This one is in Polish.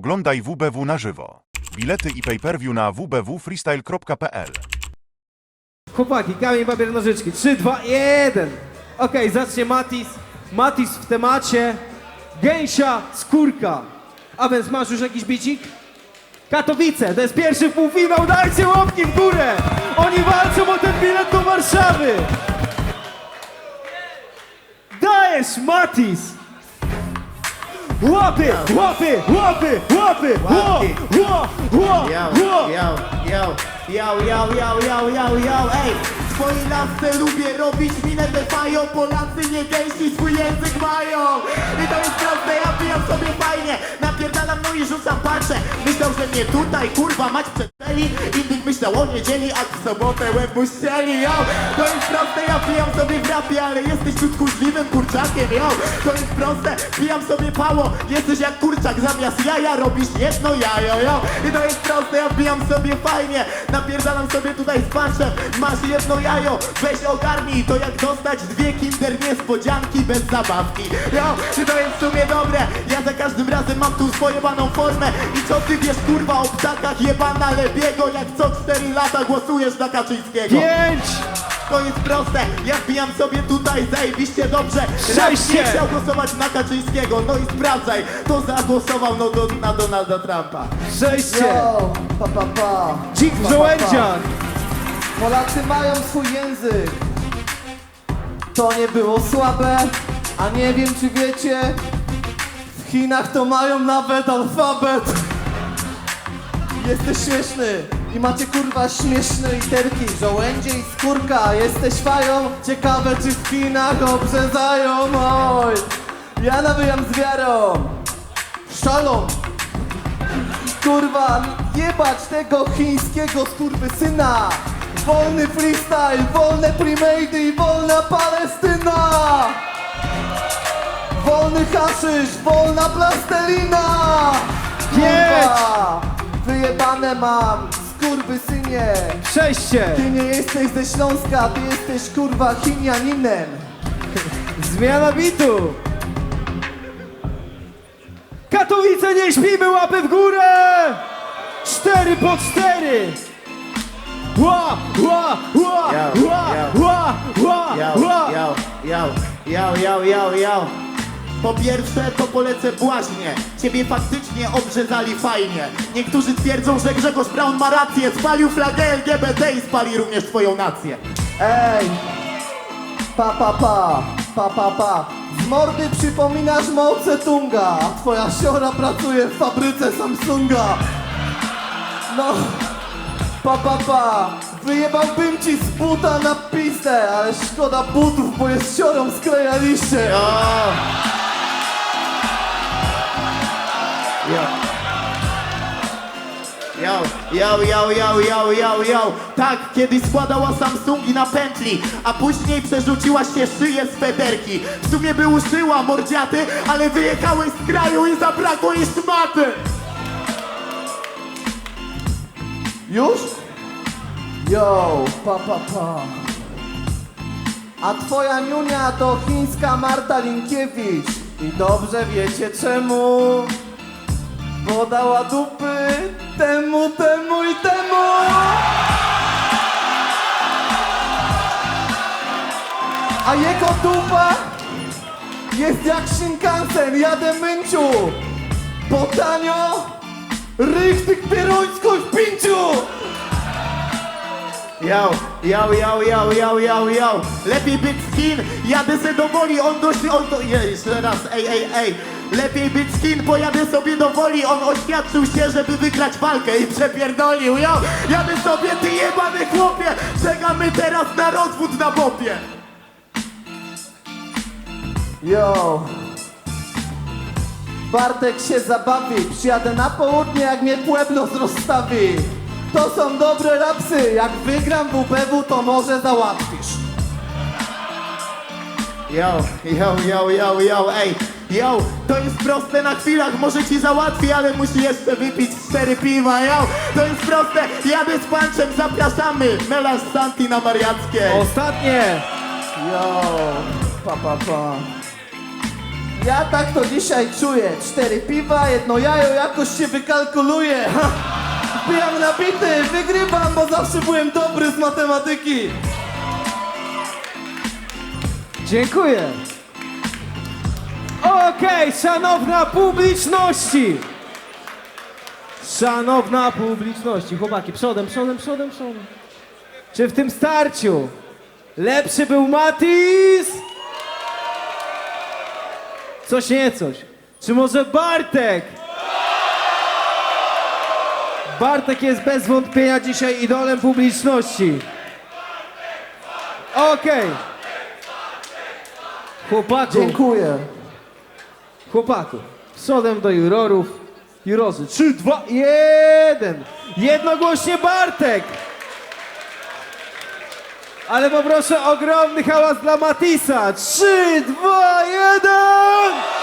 Oglądaj WBW na żywo. Bilety i pay-per-view na www.freestyle.pl Chłopaki, kamień, papier, nożyczki. 3, 2, 1. Okej, zacznie Matis. Matis w temacie. Gęsia, skórka. A więc masz już jakiś bicik? Katowice, to jest pierwszy półfinał, dajcie łapki w górę! Oni walczą o ten bilet do Warszawy! Dajesz, Matis! Łapy, łapy, łapy, łapy, łop, łop, łop, łop. Yo, yo, yo, yo, yo, yo, yo, yo, ej! W swojej lasce lubię robić minę defają Polacy nie gęsi, swój język mają! I to jest prawda, ja pijam sobie fajnie. Napierdalam no i rzucam patrzę Myślał, że mnie tutaj kurwa mać przed przestrzeli Innych myślał o niedzieli, a w sobotę łeb mu yo! To jest proste, ja pijam sobie w rapie Ale jesteś tu tchórzliwym kurczakiem, yo! To jest proste, pijam sobie pało Jesteś jak kurczak, zamiast jaja robisz jedno jajo, yo! I to jest proste, ja pijam sobie fajnie Napierdalam sobie tutaj z panczem Masz jedno jajo, weź ogarnij To jak dostać dwie kinder niespodzianki bez zabawki Yo, i to jest w sumie dobre Ja za każdym razem mam tu swoją formę I co ty wiesz kurwa o ptakach jebana lebiego Jak co 4 lata głosujesz na Kaczyńskiego Pięć! to jest proste, ja wbijam sobie tutaj zajebiście dobrze Raz Szeście. nie chciał głosować na Kaczyńskiego, no i sprawdzaj To zagłosował no do, na Donalda Trumpa Przejście! Yo, pa, pa, pa. Dzik w żołędziach! Polacy mają swój język. To nie było słabe, a nie wiem czy wiecie, w Chinach to mają nawet alfabet. Jesteś śmieszny i macie kurwa śmieszne literki. Żołędzie i skórka, jesteś fają. Ciekawe czy w Chinach obrzezają. Oj, ja nawijam z wiarą. Szalom. Kurwa, jebać tego chińskiego skurwysyna! Wolny freestyle, wolne primady i wolna Palestyna! Wolny haszysz, wolna plastelina! Kurwa, wyjebane mam, skurwysynie! Przejście! Ty nie jesteś ze Śląska, ty jesteś kurwa Chinianinem! Zmiana bitu! Katowice, nie śpimy, łapy w górę! Cztery po cztery! Ła, ła, ła, ła, ła, ła, ła! yo, yo, yo, yo, yo, yo po pierwsze to polecę błaźnie Ciebie faktycznie obrzezali fajnie Niektórzy twierdzą, że Grzegorz Braun ma rację Spalił flagę LGBT i spali również twoją nację Ej! Pa, pa, pa, pa, pa, pa. Z mordy przypominasz Mao Tse-tunga, a twoja siora pracuje w fabryce Samsunga. No, pa, pa, pa. Wyjebałbym ci z buta na pistę, ale szkoda butów, bo jest siorą sklejaliście. Yo. Yo, yo, yo, yo, yo, Tak, kiedyś składała Samsungi na pętli A później przerzuciła się szyję z federki W sumie by uszyła mordziaty Ale wyjechałeś z kraju i zabrakło jej szmaty Już? Yo, pa, pa, pa. A twoja niunia to chińska Marta Linkiewicz. I dobrze wiecie czemu. Bo dała dupy temu, temu. A jego dupa jest jak Shinkansen, jadę mynciu. Bo tanio, rych tych pieruńsków w pięciu. Yo, yo, yo, yo, yo, yo, yo Lepiej być skin, jadę se do woli On dość, on do... Je, jeszcze raz, ej, ej, ej. Lepiej być skin, pojadę sobie do woli. On oświadczył się, żeby wygrać walkę I przepierdolił, yo Jadę sobie, ty jebany chłopie. Czekamy teraz na rozwód na bopie Yo. Bartek się zabawi, przyjadę na południe jak mnie Pueblo rozstawi. To są dobre rapsy, jak wygram WBW to może załatwisz. Yo, yo, yo, yo, yo, ej Yo, to jest proste na chwilach, może ci załatwi, ale musi jeszcze wypić cztery piwa, yo To jest proste, jadę z panczem, zapraszamy Melarz Santi na Mariackie Ostatnie! Yo, pa pa pa. Ja tak to dzisiaj czuję. Cztery piwa, jedno jajo, jakoś się wykalkuluje. Ha! Wbijam nabity, wygrywam, bo zawsze byłem dobry z matematyki. Dziękuję. Okej, szanowna publiczności. Szanowna publiczności. Chłopaki, przodem, przodem, przodem, przodem. Czy w tym starciu lepszy był Matis? Coś nie coś. Czy może Bartek? Bartek jest bez wątpienia dzisiaj idolem publiczności. Okej. Chłopaku, Dziękuję. chłopaku, przodem do jurorów. Jurorzy, 3, 2, 1. Jednogłośnie Bartek. Ale poproszę ogromny hałas dla Matisa. Trzy, dwa, jeden.